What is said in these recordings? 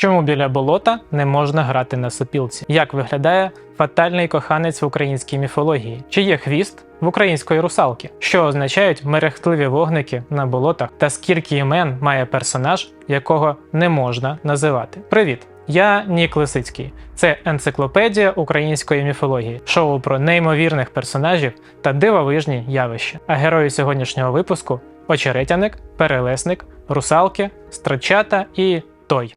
Чому біля болота не можна грати на сопілці? Як виглядає фатальний коханець в українській міфології? Чи є хвіст в української русалки? Що означають мерехтливі вогники на болотах? Та скільки імен має персонаж, якого не можна називати? Привіт! Я Нік Лисицький. Це енциклопедія української міфології, шоу про неймовірних персонажів та дивовижні явища. А герої сьогоднішнього випуску очеретяник, перелесник, русалки, строчата і той.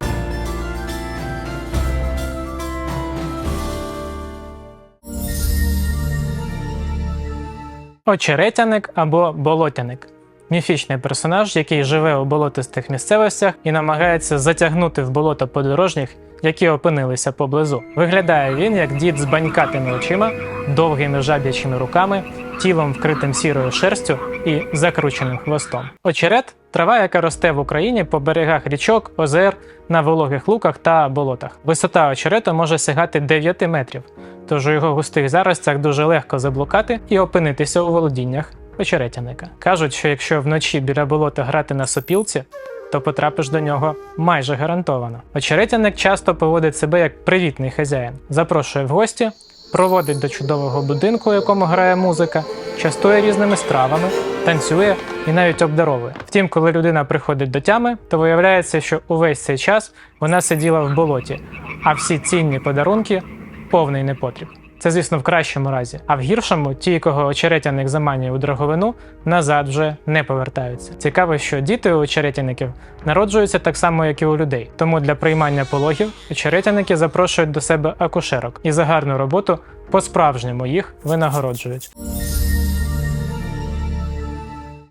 Очеретяник або болотяник міфічний персонаж, який живе у болотистих місцевостях і намагається затягнути в болото подорожніх, які опинилися поблизу. Виглядає він як дід з банькатими очима, довгими жаб'ячими руками, тілом вкритим сірою шерстю і закрученим хвостом. Очерет трава, яка росте в Україні по берегах річок, озер, на вологих луках та болотах. Висота очерету може сягати 9 метрів, тож у його густих заростях дуже легко заблукати і опинитися у володіннях очеретяника. Кажуть, що якщо вночі біля болота грати на сопілці, то потрапиш до нього майже гарантовано. Очеретяник часто поводить себе як привітний хазяїн, запрошує в гості, проводить до чудового будинку, у якому грає музика, частує різними стравами, танцює і навіть обдаровує. Втім, коли людина приходить до тями, то виявляється, що увесь цей час вона сиділа в болоті, а всі цінні подарунки повний непотріб. Це, звісно, в кращому разі. А в гіршому, ті, кого очеретяник заманює у драговину, назад вже не повертаються. Цікаво, що діти у очеретяників народжуються так само, як і у людей. Тому для приймання пологів очеретяники запрошують до себе акушерок і за гарну роботу по-справжньому їх винагороджують.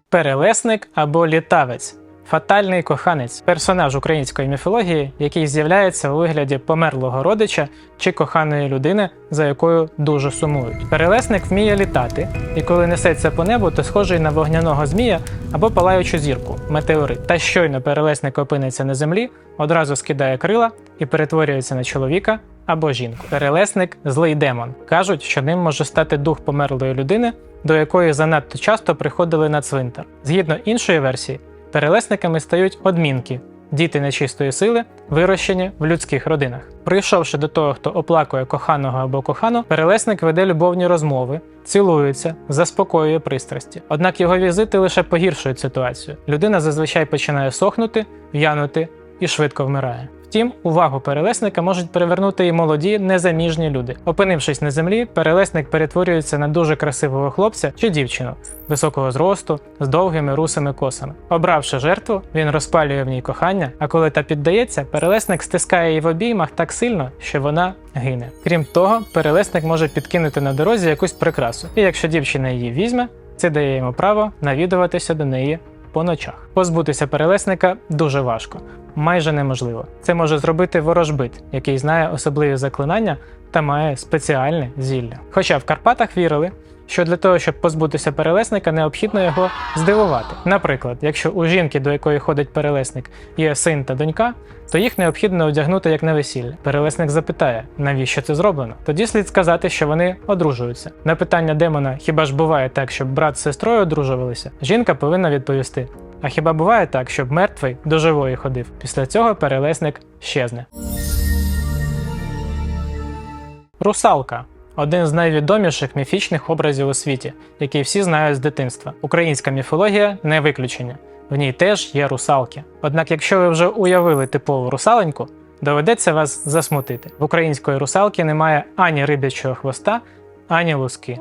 Перелесник або літавець. Фатальний коханець персонаж української міфології, який з'являється у вигляді померлого родича чи коханої людини, за якою дуже сумують. Перелесник вміє літати, і коли несеться по небу, то схожий на вогняного змія або палаючу зірку, метеорит. Та щойно перелесник опиниться на землі, одразу скидає крила і перетворюється на чоловіка або жінку. Перелесник злий демон. кажуть, що ним може стати дух померлої людини, до якої занадто часто приходили на цвинтар. Згідно іншої версії. Перелесниками стають одмінки, діти нечистої сили, вирощені в людських родинах. Прийшовши до того, хто оплакує коханого або кохану, перелесник веде любовні розмови, цілується, заспокоює пристрасті. Однак його візити лише погіршують ситуацію. Людина зазвичай починає сохнути, в'янути і швидко вмирає. Втім, увагу перелесника можуть привернути і молоді незаміжні люди. Опинившись на землі, перелесник перетворюється на дуже красивого хлопця чи дівчину високого зросту з довгими русими косами. Обравши жертву, він розпалює в ній кохання. А коли та піддається, перелесник стискає її в обіймах так сильно, що вона гине. Крім того, перелесник може підкинути на дорозі якусь прикрасу, і якщо дівчина її візьме, це дає йому право навідуватися до неї по ночах. Позбутися перелесника дуже важко, майже неможливо. Це може зробити ворожбит, який знає особливі заклинання та має спеціальне зілля. Хоча в Карпатах вірили, що для того, щоб позбутися перелесника, необхідно його здивувати. Наприклад, якщо у жінки, до якої ходить перелесник, є син та донька, то їх необхідно одягнути як на весілля. Перелесник запитає, навіщо це зроблено? Тоді слід сказати, що вони одружуються. На питання демона, хіба ж буває так, щоб брат з сестрою одружувалися, жінка повинна відповісти. А хіба буває так, щоб мертвий до живої ходив? Після цього перелесник щезне. Русалка один з найвідоміших міфічних образів у світі, який всі знають з дитинства. Українська міфологія не виключення. В ній теж є русалки. Однак, якщо ви вже уявили типову русаленьку, доведеться вас засмутити. В української русалки немає ані рибячого хвоста, ані луски.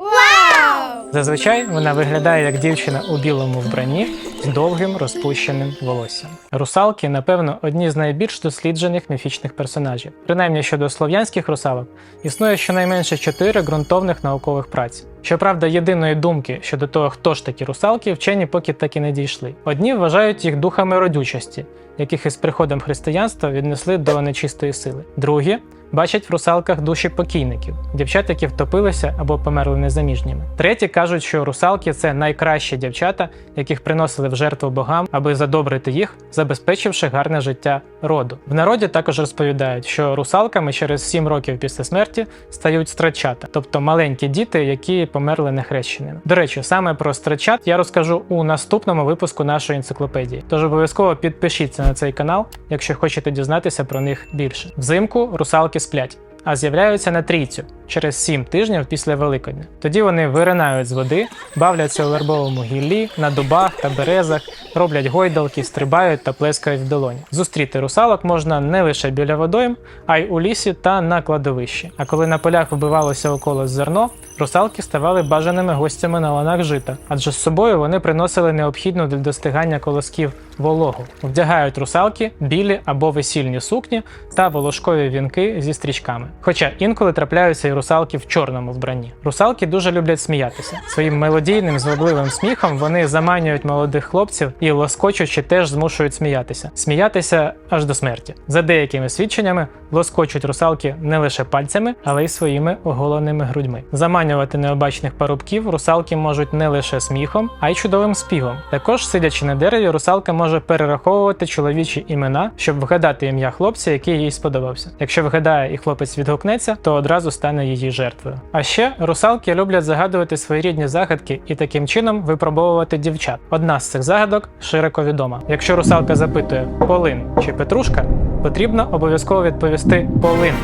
Зазвичай вона виглядає як дівчина у білому вбранні з довгим розпущеним волоссям. Русалки, напевно, одні з найбільш досліджених міфічних персонажів. Принаймні щодо слов'янських русалок, існує щонайменше чотири ґрунтовних наукових праць. Щоправда, єдиної думки щодо того, хто ж такі русалки, вчені поки так і не дійшли. Одні вважають їх духами родючості, яких із приходом християнства віднесли до нечистої сили. Другі бачать в русалках душі покійників, дівчат, які втопилися або померли незаміжніми. Треті кажуть, що русалки це найкращі дівчата, яких приносили в жертву богам, аби задобрити їх, забезпечивши гарне життя роду. В народі також розповідають, що русалками через 7 років після смерті стають страчата, тобто маленькі діти, які померли нехрещеними. До речі, саме про страчат я розкажу у наступному випуску нашої енциклопедії. Тож обов'язково підпишіться на цей канал, якщо хочете дізнатися про них більше. Взимку русалки сплять. А з'являються на трійцю через 7 тижнів після Великодня. Тоді вони виринають з води, бавляться у вербовому гіллі, на дубах та березах, роблять гойдалки, стрибають та плескають в долоні. Зустріти русалок можна не лише біля водойм, а й у лісі та на кладовищі. А коли на полях вбивалося около зерно, русалки ставали бажаними гостями на ланах жита, адже з собою вони приносили необхідну для достигання колосків вологу. Вдягають русалки білі або весільні сукні та волошкові вінки зі стрічками. Хоча інколи трапляються і русалки в чорному вбранні. Русалки дуже люблять сміятися. Своїм мелодійним, звабливим сміхом вони заманюють молодих хлопців і лоскочучи теж змушують сміятися. Сміятися аж до смерті. За деякими свідченнями, лоскочуть русалки не лише пальцями, але й своїми оголеними грудьми. Заманювати необачних парубків русалки можуть не лише сміхом, а й чудовим співом. Також, сидячи на дереві, русалка може перераховувати чоловічі імена, щоб вгадати ім'я хлопця, який їй сподобався. Якщо вгадає і хлопець відгукнеться, то одразу стане її жертвою. А ще русалки люблять загадувати своєрідні загадки і таким чином випробовувати дівчат. Одна з цих загадок широко відома. Якщо русалка запитує полин чи петрушка, потрібно обов'язково відповісти полин.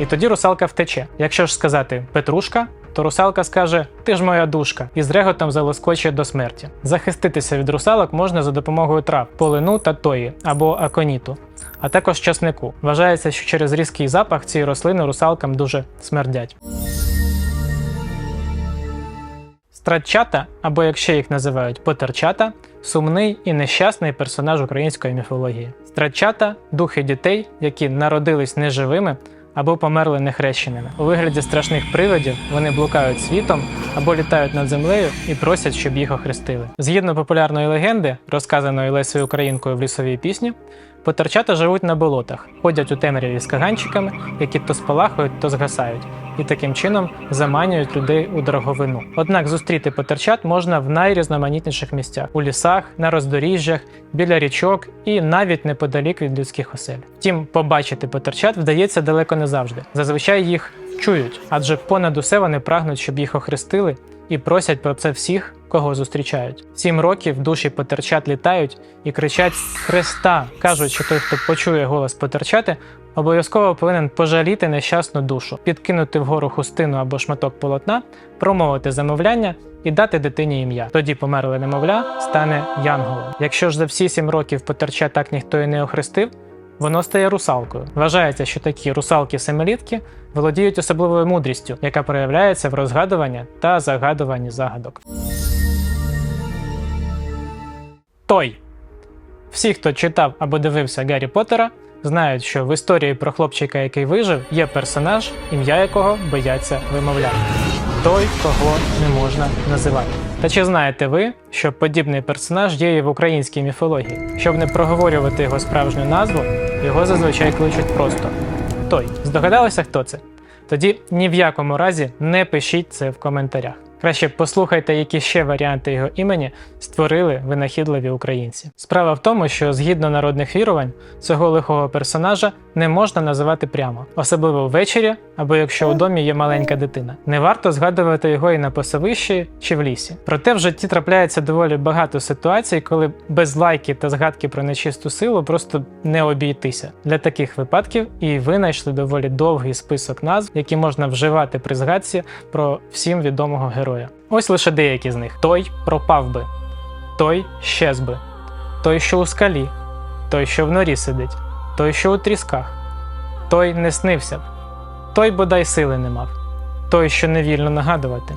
І тоді русалка втече. Якщо ж сказати Петрушка, то русалка скаже Ти ж моя душка і з реготом залоскоче до смерті. Захиститися від русалок можна за допомогою трав, полину та тої або аконіту, а також часнику. Вважається, що через різкий запах ці рослини русалкам дуже смердять. Стратчата, або як ще їх називають потерчата, сумний і нещасний персонаж української міфології. Стратчата духи дітей, які народились неживими або померли нехрещеними. У вигляді страшних привидів вони блукають світом або літають над землею і просять, щоб їх охрестили. Згідно популярної легенди, розказаної Лесою Українкою в лісовій пісні, потерчата живуть на болотах, ходять у темряві з каганчиками, які то спалахують, то згасають, і таким чином заманюють людей у дороговину. Однак зустріти потерчат можна в найрізноманітніших місцях у лісах, на роздоріжжях, біля річок і навіть неподалік від людських осель. Втім, побачити потерчат вдається далеко не завжди. Зазвичай їх чують, адже понад усе вони прагнуть, щоб їх охрестили. І просять про це всіх, кого зустрічають. Сім років душі потерчат літають і кричать Христа. кажуть, що той, хто почує голос потерчати, обов'язково повинен пожаліти нещасну душу, підкинути вгору хустину або шматок полотна, промовити замовляння і дати дитині ім'я. Тоді померле немовля стане янголом. Якщо ж за всі сім років потерча так ніхто і не охрестив. Воно стає русалкою. Вважається, що такі русалки-семилітки володіють особливою мудрістю, яка проявляється в розгадуванні та загадуванні загадок. Той. Всі, хто читав або дивився Гаррі Поттера, знають, що в історії про хлопчика, який вижив, є персонаж, ім'я якого бояться вимовляти. Той, кого не можна називати. Та чи знаєте ви, що подібний персонаж є в українській міфології? Щоб не проговорювати його справжню назву, його зазвичай кличуть просто той. Здогадалися, хто це? Тоді ні в якому разі не пишіть це в коментарях. Краще послухайте, які ще варіанти його імені створили винахідливі українці. Справа в тому, що згідно народних вірувань, цього лихого персонажа не можна називати прямо, особливо ввечері або якщо у домі є маленька дитина. Не варто згадувати його і на пасовищі чи в лісі. Проте в житті трапляється доволі багато ситуацій, коли без лайки та згадки про нечисту силу просто не обійтися. Для таких випадків і винайшли доволі довгий список назв, які можна вживати при згадці про всім відомого героя. Ось лише деякі з них: той пропав би, той щез би, той, що у скалі, той, що в норі сидить, той, що у трісках, той не снився б, той бодай сили не мав, той, що невільно нагадувати,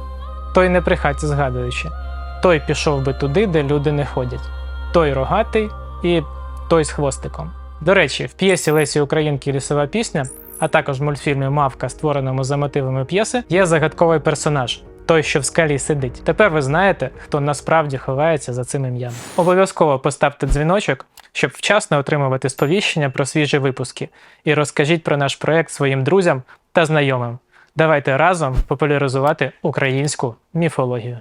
той не при хаті згадуючи, той пішов би туди, де люди не ходять, той рогатий і той з хвостиком. До речі, в п'єсі Лесі Українки Лісова пісня, а також в мультфільмі Мавка, створеному за мотивами п'єси, є загадковий персонаж. Той, що в скалі сидить. Тепер ви знаєте, хто насправді ховається за цим ім'ям. Обов'язково поставте дзвіночок, щоб вчасно отримувати сповіщення про свіжі випуски. І розкажіть про наш проект своїм друзям та знайомим. Давайте разом популяризувати українську міфологію.